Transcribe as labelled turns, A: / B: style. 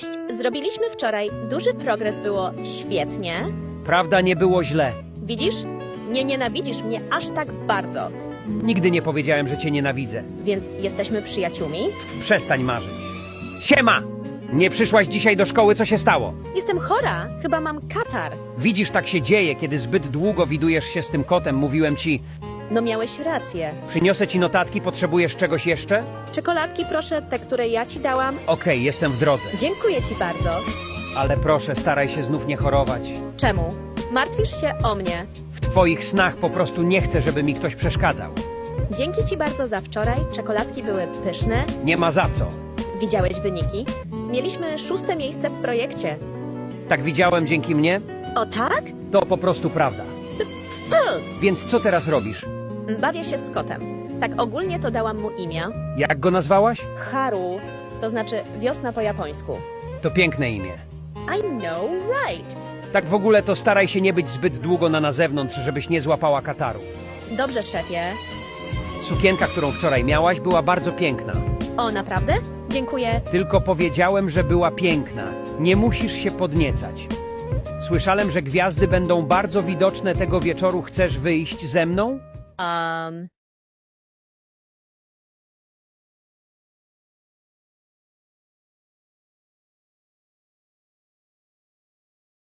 A: Cześć! Zrobiliśmy wczoraj duży progres, było świetnie.
B: Prawda, nie było źle.
A: Widzisz? Nie nienawidzisz mnie aż tak bardzo,
B: Nigdy nie powiedziałem, że cię nienawidzę.
A: więc jesteśmy przyjaciółmi.
B: Przestań marzyć. Siema! Nie przyszłaś dzisiaj do szkoły, co się stało?
A: Jestem chora, chyba mam katar.
B: Widzisz, tak się dzieje, kiedy zbyt długo widujesz się z tym kotem. Mówiłem ci,
A: No miałeś rację.
B: przyniosę ci notatki, potrzebujesz czegoś jeszcze?
A: Czekoladki proszę, te, które ja ci dałam.
B: Okej, jestem w drodze.
A: Dziękuję ci bardzo.
B: Ale proszę, staraj się znów nie chorować.
A: Czemu? Martwisz się o mnie.
B: W twoich snach po prostu nie chcę, żeby mi ktoś przeszkadzał.
A: Dzięki ci bardzo za wczoraj. Czekoladki były pyszne.
B: Nie ma za co.
A: Widziałeś wyniki? Mieliśmy szóste miejsce w projekcie.
B: Tak widziałem dzięki mnie?
A: O tak?
B: To po prostu prawda.
A: Ugh.
B: Więc co teraz robisz?
A: Bawię się z kotem. Tak ogólnie to dałam mu imię.
B: Jak go nazwałaś?
A: Haru, to znaczy wiosna po japońsku.
B: To piękne imię.
A: I know, right.
B: Tak w ogóle to staraj się nie być zbyt długo na na zewnątrz, żebyś nie złapała kataru.
A: Dobrze, szefie.
B: Sukienka, którą wczoraj miałaś, była bardzo piękna.
A: O, naprawdę? Dziękuję.
B: Tylko powiedziałem, że była piękna. Nie musisz się podniecać. Słyszałem, że gwiazdy będą bardzo widoczne tego wieczoru. Chcesz wyjść ze mną?
A: Um,